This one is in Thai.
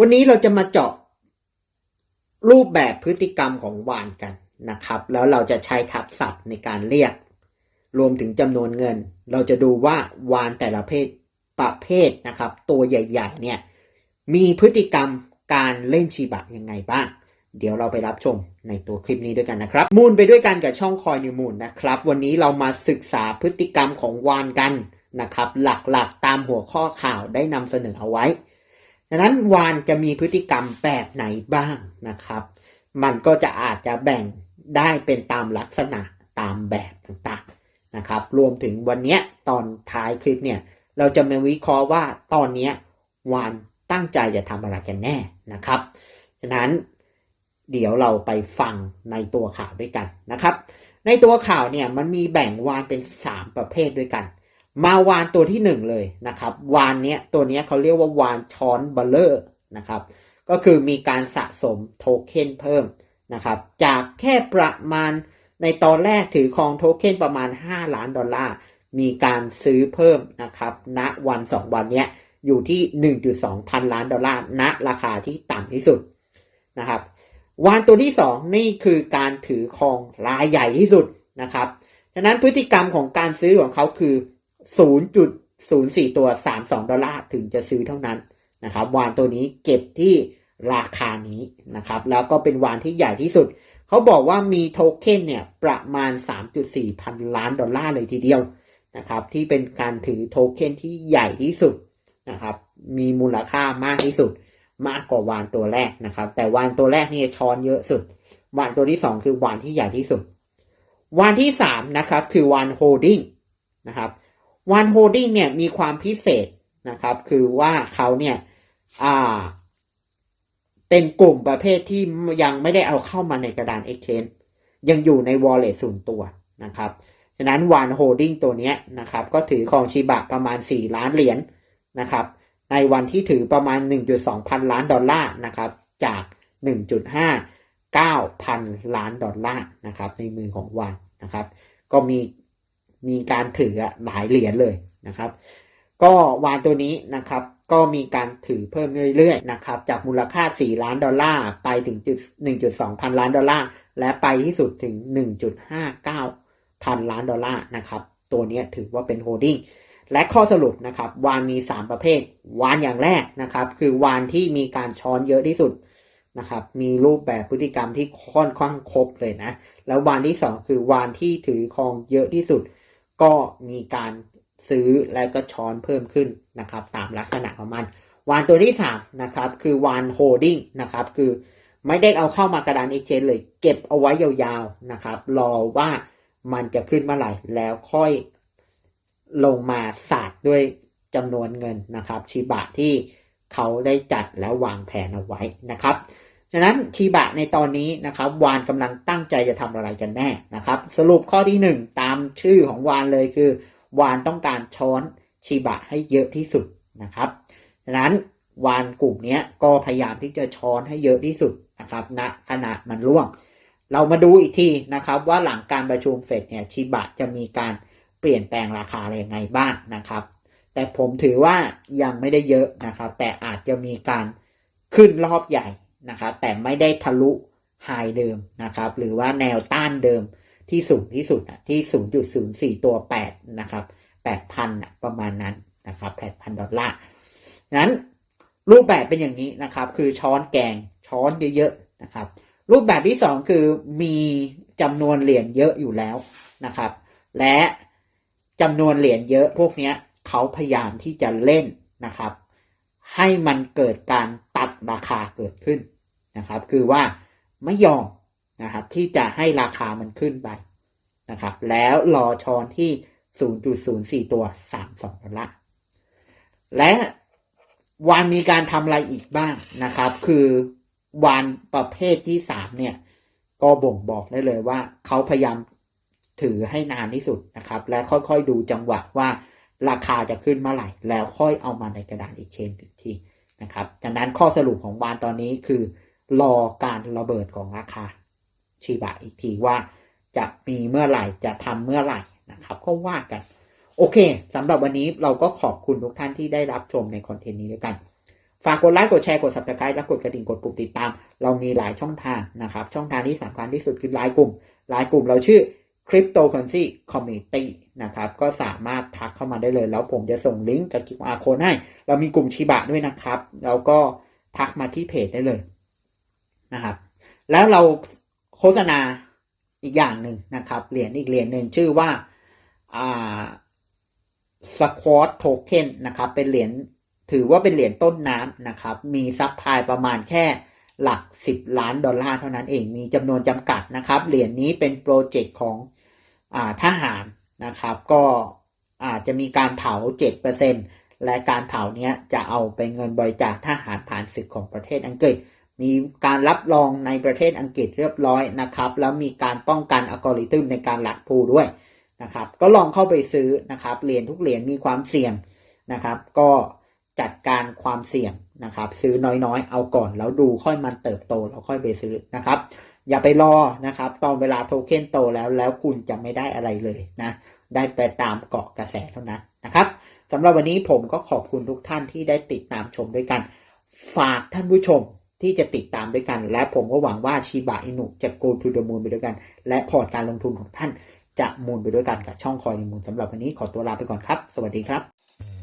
วันนี้เราจะมาเจาะรูปแบบพฤติกรรมของวานกันนะครับ แล้วเราจะใช้ทับศัพท์ในการเรียก รวมถึงจำนวนเงิน เราจะดูว่าวานแต่ละเพศประเภทนะครับ ตัวใหญ่ๆเนี่ยมีพฤติกรรมการเล่นชีบะยังไงบ้าง เดี๋ยวเราไปรับชมในตัวคลิปนี้ด้วยกันนะครับ มูลไปด้วยกันกับช่องคอยนิวมูลนะครับ วันนี้เรามาศึกษาพฤติกรรมของวานกันนะครับ หลักๆตามหัวข้อข่าวได้นำเสนอเอาไว้ ดังนั้นวานจะมีพฤติกรรมแบบไหนบ้างนะครับ มันก็จะอาจจะแบ่งได้เป็นตามลักษณะตามแบบต่างๆนะครับ รวมถึงวันนี้ตอนท้ายคลิปเนี่ย เราจะมาวิเคราะห์ว่าตอนนี้วานตั้งใจจะทำอะไรกันแน่นะครับฉะนั้นเดี๋ยวเราไปฟังในตัวข่าวด้วยกันนะครับ ในตัวข่าวเนี่ยมันมีแบ่งวานเป็น 3 ประเภทด้วยกัน มาวานตัวที่1เลยนะครับ วานเนี้ยตัวเนี้ยเขาเรียกว่าวานช้อนบัลเลอร์นะครับ ก็คือมีการสะสมโทเค็นเพิ่มนะครับ จากแค่ประมาณในตอนแรกถือครองโทเค็นประมาณ 5 ล้านดอลลาร์ มีการซื้อเพิ่มนะครับณวัน 2 วันเนี้ยอยู่ที่ 1.2 พันล้านดอลลาร์ณราคาที่ต่ำที่สุดนะครับ วานตัวที่ 2 นี่คือการถือครองรายใหญ่ที่สุดนะครับ ฉะนั้นพฤติกรรมของการซื้อของเขาคือ 0.04ตัว32ดอลลาร์ถึงจะซื้อเท่านั้นนะครับ วานตัวนี้เก็บที่ราคานี้นะครับ แล้วก็เป็นวานที่ใหญ่ที่สุด เขาบอกว่ามีโทเค็นเนี่ยประมาณ 3.4 พันล้านดอลลาร์เลยทีเดียวนะครับ ที่เป็นการถือโทเค็นที่ใหญ่ที่สุดนะครับ มีมูลค่ามากที่สุด มากกว่าวานตัวแรกนะครับ แต่วานตัวแรกนี่ช้อนเยอะสุด วานตัวที่สองคือวานที่ใหญ่ที่สุด วานที่สามนะครับคือวานโฮดดิ้งนะครับ วานโฮดดิ้งเนี่ยมีความพิเศษนะครับ คือว่าเขาเนี่ยอ่าเป็นกลุ่มประเภทที่ยังไม่ได้เอาเข้ามาในกระดาน Exchange ยังอยู่ใน wallet ส่วนตัวนะครับฉะนั้นวานโฮดดิ้งตัวเนี้ยนะครับ ก็ถือครองชิบะประมาณ 4 ล้านเหรียญนะครับ ในวันที่ถือประมาณ 1.2 พันล้านดอลลาร์นะครับ จาก 1.59พันล้านดอลลาร์นะครับ ในมือของวานนะครับ ก็มี มีการถือหลายเหรียญเลยนะครับ ก็วานตัวนี้นะครับก็มีการถือเพิ่มเรื่อยๆนะครับจากมูลค่า 4 ล้านดอลลาร์ไปถึงจุด1.2 พันล้านดอลลาร์และไปที่สุดถึง 1.59 พันล้านดอลลาร์นะครับตัวนี้ถือว่าเป็นโฮดดิ้งและข้อสรุปนะครับวานมี 3 ประเภท วานอย่างแรกนะครับ คือวานที่มีการช้อนเยอะที่สุดนะครับมีรูปแบบพฤติกรรมที่ค่อนข้างครบเลยนะ แล้ววานที่ 2 คือวานที่ถือครองเยอะที่สุด ก็มีการซื้อและก็ช้อนเพิ่มขึ้นนะครับ ตามลักษณะของมัน วานตัวที่3นะครับคือวานโฮดดิ้งนะครับคือไม่ได้เอาเข้ามากระดาน exchange เลย เก็บเอาไว้ยาวๆนะครับ รอว่ามันจะขึ้นเมื่อไหร่แล้วค่อยลงมาสาดด้วยจำนวนเงินนะครับชีบะที่เขาได้จัดแล้ววางแผนเอาไว้นะครับ ฉะนั้นชีบะในตอนนี้นะครับวานกำลังตั้งใจจะทำอะไรกันแน่นะครับ สรุปข้อที่ 1 ตามชื่อของวานเลยคือ วานต้องการช้อนชีบะให้เยอะที่สุดนะครับฉะนั้นวานกลุ่มนี้ก็พยายามที่จะช้อนให้เยอะที่สุดนะครับณขณะมันร่วง เรามาดูอีกทีนะครับว่าหลังการประชุมเฟดเนี่ยชิบะจะมีการเปลี่ยนแปลงราคาอะไรยังไงบ้างนะครับ แต่ผมถือว่ายังไม่ได้เยอะนะครับ แต่อาจจะมีการขึ้นรอบใหญ่ นะครับแต่ไม่ได้ทะลุไฮเดิมนะครับ หรือว่าแนวต้านเดิมที่สูงที่สุดอะที่ 0.04 ตัว 8 นะครับ 8,000อะประมาณนั้นนะครับ 8,000 ดอลลาร์นั้นรูปแบบเป็นอย่างนี้นะครับ คือช้อนแกงช้อนเยอะๆนะครับ รูปแบบที่ 2 คือมีจำนวนเหรียญเยอะอยู่แล้วนะครับ และจำนวนเหรียญเยอะพวกนี้เขาพยายามที่จะเล่นนะครับ ให้มันเกิดการตัดราคาเกิดขึ้นนะครับ คือว่าไม่ยอมนะครับที่จะให้ราคามันขึ้นไปนะครับ แล้วรอช้อนที่ 0.04 ตัว 32ดอลลาร์และวานมีการทำอะไรอีกบ้างนะครับ คือวานประเภทที่3เนี่ย ก็บ่งบอกได้เลยว่า เขาพยายามถือให้นานที่สุดนะครับ และค่อยๆดูจังหวะว่า ราคาจะขึ้นเมื่อไหร่ แล้วค่อยเอามาในกระดานอีกเชนอีกทีนะครับจากนั้นข้อสรุปของวานตอนนี้คือรอการระเบิดของราคาชีบะอีกทีว่าจะมีเมื่อไหร่จะทำเมื่อไหร่นะครับ ก็ว่ากัน โอเคสำหรับวันนี้เราก็ขอบคุณทุกท่านที่ได้รับชมในคอนเทนต์นี้ด้วยกัน ฝากกดไลค์กดแชร์กด subscribe และกดกระดิ่งกดปุ่มติดตาม เรามีหลายช่องทางนะครับ ช่องทางที่สำคัญที่สุดคือไลน์กลุ่มไลน์กลุ่มเราชื่อ Cryptocurrency Community นะครับ ก็สามารถทักเข้ามาได้เลย แล้วผมจะส่งลิงก์กับ QR code ให้ เรามีกลุ่มชิบะด้วยนะครับ แล้วก็ทักมาที่เพจได้เลยนะครับ แล้วเราโฆษณาอีกอย่างหนึ่งนะครับ เหรียญอีกเหรียญหนึ่งชื่อว่าอ่า Squat Token นะครับ เป็นเหรียญถือว่าเป็นเหรียญต้นน้ำนะครับ มีซัพพลายประมาณแค่หลัก 10 ล้านดอลลาร์เท่านั้นเอง มีจำนวนจำกัดนะครับ เหรียญนี้เป็นโปรเจกต์ของ ทหารนะครับ ก็อาจจะมีการเผา 7%และการเผาเนี้ยจะเอาไปเงินบริจาคทหารผ่านศึกของประเทศอังกฤษ มีการรับรองในประเทศอังกฤษเรียบร้อยนะครับ แล้วมีการป้องกันอัลกอริทึมในการหลักพูด้วยนะครับ ก็ลองเข้าไปซื้อนะครับ เหรียญทุกเหรียญมีความเสี่ยงนะครับ ก็จัดการความเสี่ยงนะครับ ซื้อน้อยๆ เอาก่อนแล้วดูค่อยมันเติบโตแล้วค่อยไปซื้อนะครับ อย่าไปรอนะครับ ตอนเวลาโทเค็นโตแล้วแล้วคุณจะไม่ได้อะไรเลยนะ ได้ไปตามเกาะกระแสเท่านั้นนะครับสำหรับวันนี้ผมก็ขอบคุณทุกท่านที่ได้ติดตามชมด้วยกัน ฝากท่านผู้ชมที่จะติดตามด้วยกัน และผมก็หวังว่าชิบะอินุจะ go to the moon ไปด้วยกัน และพอร์ตการลงทุนของท่านจะมูลไปด้วยกันกับช่องคอยในมูลสำหรับวันนี้ขอตัวลาไปก่อนครับ สวัสดีครับ